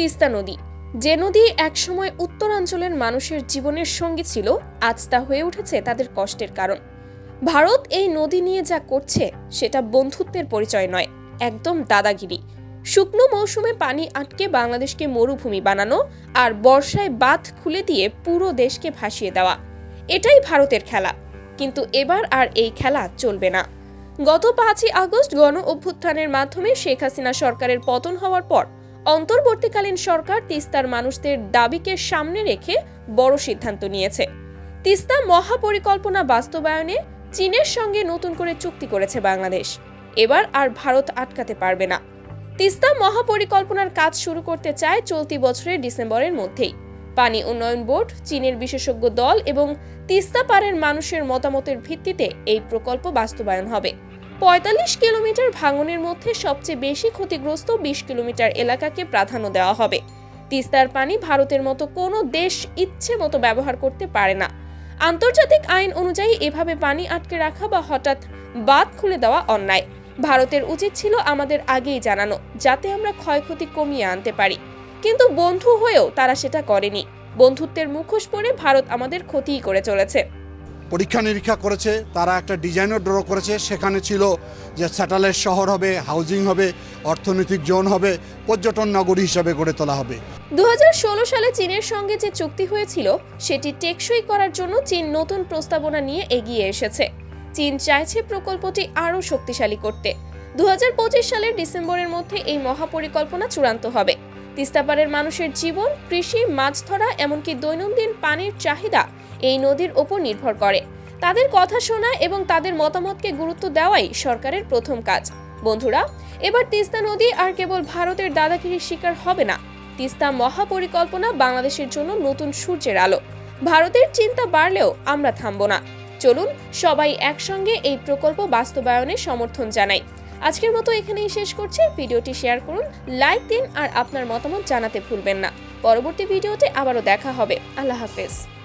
তিস্তা নদী। যে নদী একসময় উত্তরাঞ্চলের মানুষের জীবনের সঙ্গী ছিল, আজ তা হয়ে উঠেছে তাদের কষ্টের কারণ। ভারত এই নদী নিয়ে যা করছে, সেটা বন্ধুত্বের পরিচয় নয়, একদম দাদাগিরি। শুকনো মৌসুমে পানি আটকে বাংলাদেশকে মরুভূমি বানানো আর বর্ষায় বাঁধ খুলে দিয়ে পুরো দেশকে ভাসিয়ে দেওয়া, এটাই ভারতের খেলা। কিন্তু এবার আর এই খেলা চলবে না। গত পাঁচই আগস্ট গণ অভ্যুত্থানের মাধ্যমে শেখ হাসিনা সরকারের পতন হওয়ার পর অন্তর্বর্তীকালীন সরকার তিস্তার মানুষদের দাবিকে সামনে রেখে বড় সিদ্ধান্ত নিয়েছে। তিস্তা মহাপরিকল্পনা বাস্তবায়নে চীনের সঙ্গে নতুন করে চুক্তি করেছে বাংলাদেশ। এবার আর ভারত আটকাতে পারবে না। তিস্তা মহাপরিকল্পনার কাজ শুরু করতে চায় চলতি বছরের ডিসেম্বরের মধ্যেই। পানি উন্নয়ন বোর্ড, চীনের বিশেষজ্ঞ দল এবং তিস্তা পাড়ের মানুষের মতামতের ভিত্তিতে এই প্রকল্প বাস্তবায়ন হবে। পঁয়তাল্লিশ কিলোমিটার ভাঙনের মধ্যে সবচেয়ে বেশি ক্ষতিগ্রস্ত বিশ কিলোমিটার এলাকাকে প্রাধান্য দেওয়া হবে। তিস্তার পানি ভারতের মতো কোনো দেশ ইচ্ছে মতো ব্যবহার করতে পারে না। আন্তর্জাতিক আইন অনুযায়ী এভাবে পানি আটকে রাখা বা হঠাৎ বাদ খুলে দেওয়া অন্যায়। ভারতের উচিত ছিল আমাদের আগেই জানানো, যাতে আমরা ক্ষয়ক্ষতি কমিয়ে আনতে পারি। কিন্তু বন্ধু হয়েও তারা সেটা করেনি। বন্ধুত্বের মুখোশ পরে ভারত আমাদের ক্ষতিই করে চলেছে। পরীক্ষা নিরীক্ষা করেছে, তারা একটা ডিজাইনও ড্র করেছে। সেখানে ছিল যে স্যাটেলাইট শহর হবে হাউজিং হবে, অর্থনৈতিক জোন হবে, পর্যটন নগরী হিসাবে গড়ে তোলা হবে। দু হাজার ষোলো সালে চীনের সঙ্গে যে চুক্তি হয়েছিল, সেটি টেকসই করার জন্য চীন নতুন প্রস্তাবনা নিয়ে এগিয়ে এসেছে। চীন চাইছে প্রকল্পটি আরও শক্তিশালী করতে। দু হাজার পঁচিশ সালের ডিসেম্বরের মধ্যে এই মহাপরিকল্পনা চূড়ান্ত হবে। তিস্তাপাড়ের মানুষের জীবন, কৃষি, মাছ ধরা, এমনকি দৈনন্দিন পানির চাহিদা এই নদীর ওপর নির্ভর করে। তাদের কথা শোনা এবং তাদের মতামতকে গুরুত্ব দেওয়াই সরকারের প্রথম কাজ। বন্ধুরা, এবার তিস্তা নদী আর কেবল ভারতের দাদাগিরির শিকার হবে না। তিস্তা মহাপরিকল্পনা বাংলাদেশের জন্য নতুন সূর্যের আলো। ভারতের চিন্তা বাড়লেও আমরা থামব না। চলুন, সবাই একসঙ্গে এই প্রকল্প বাস্তবায়নে সমর্থন জানাই। আজকের মতো এখানেই শেষ করছি। ভিডিওটি শেয়ার করুন, লাইক দিন আর আপনার মতামত জানাতে ভুলবেন না। পরবর্তী ভিডিওতে আবারও দেখা হবে। আল্লাহ হাফেজ।